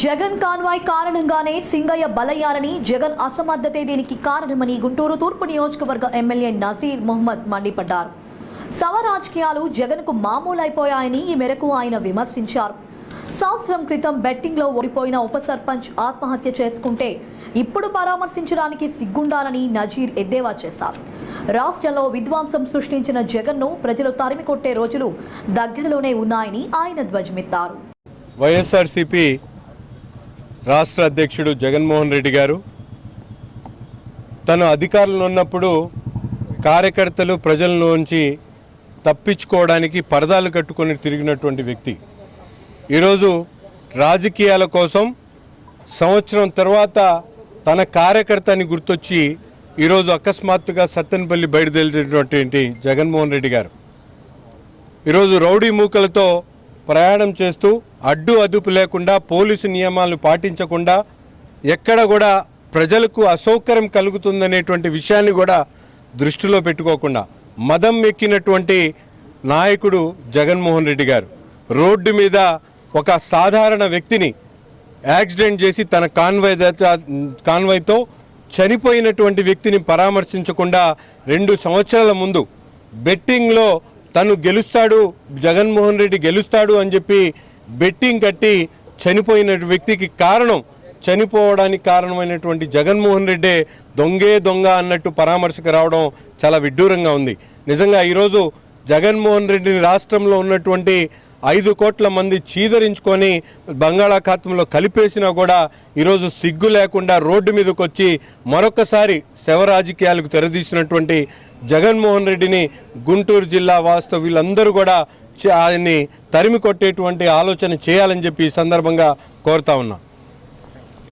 Jagan convoy కారణంగానే సింగయ్య బలయ్యారని జగన్ అసమర్థతే దీనికి కారణమని గుంటూరు తూర్పు నియోజకవర్గ ఎమ్మెల్యే నజీర్ మొహమ్మద్ మండిపడ్డారు. సవ రాజకీయాలు జగన్కు మామూలైపోయాయని ఈ మేరకు ఆయన విమర్శించారు. సంవత్సరం క్రితం బెట్టింగ్లో ఓడిపోయిన ఉప సర్పంచ్ ఆత్మహత్య చేసుకుంటే ఇప్పుడు పరామర్శించడానికి సిగ్గుండాలని నజీర్ ఎద్దేవా చేశారు. రాష్ట్రంలో విధ్వంసం సృష్టించిన జగన్ను ప్రజలు తరిమి కొట్టే రోజులు దగ్గరలోనే ఉన్నాయని ఆయన ధ్వజమెత్తారు. వైఎస్ఆర్సీపీ రాష్ట్ర అధ్యక్షుడు జగన్మోహన్ రెడ్డి గారు. తను అధికారంలో ఉన్నప్పుడు కార్యకర్తలు ప్రజల్లోంచి తప్పించుకోవడానికి పరదాలు కట్టుకొని తిరిగినటువంటి వ్యక్తి. ఈరోజు రాజకీయాల కోసం సంవత్సరం తర్వాత తన కార్యకర్తని గుర్తొచ్చి ఈరోజు అకస్మాత్తుగా సత్తెనపల్లి బయలుదేరినటువంటి జగన్మోహన్ రెడ్డి గారు. ఈరోజు రౌడీ మూకలతో ప్రయాణం చేస్తూ అడ్డు అదుపు లేకుండా పోలీసు నియమాలను పాటించకుండా ఎక్కడ కూడా ప్రజలకు అసౌకర్యం కలుగుతుందనేటువంటి విషయాన్ని కూడా దృష్టిలో పెట్టుకోకుండా మదం ఎక్కినటువంటి నాయకుడు జగన్మోహన్ రెడ్డి గారు రోడ్డు మీద ఒక సాధారణ వ్యక్తిని యాక్సిడెంట్ చేసి తన కాన్వాయ్ కాన్వాయ్తో చనిపోయినటువంటి వ్యక్తిని పరామర్శించకుండా రెండు సంవత్సరాల ముందు బెట్టింగ్లో తను గెలుస్తాడు జగన్మోహన్ రెడ్డి గెలుస్తాడు అని చెప్పి బెట్టింగ్ కట్టి చనిపోయిన వ్యక్తికి కారణం చనిపోవడానికి కారణమైనటువంటి జగన్మోహన్ రెడ్డే దొంగే దొంగ అన్నట్టు పరామర్శకు రావడం చాలా విడ్డూరంగా ఉంది. నిజంగా ఈరోజు జగన్మోహన్ రెడ్డిని రాష్ట్రంలో ఉన్నటువంటి ఐదు కోట్ల మంది చీదరించుకొని బంగాళాఖాతంలో కలిపేసినా కూడా ఈరోజు సిగ్గు లేకుండా రోడ్డు మీదకి వచ్చి మరొకసారి శవ రాజకీయాలకు తెరదీసినటువంటి జగన్మోహన్ రెడ్డిని గుంటూరు జిల్లా వాస్తవ వీళ్ళందరూ కూడా ఆయన్ని తరిమి కొట్టేటువంటి ఆలోచన చేయాలని చెప్పి ఈ సందర్భంగా కోరుతా ఉన్నాను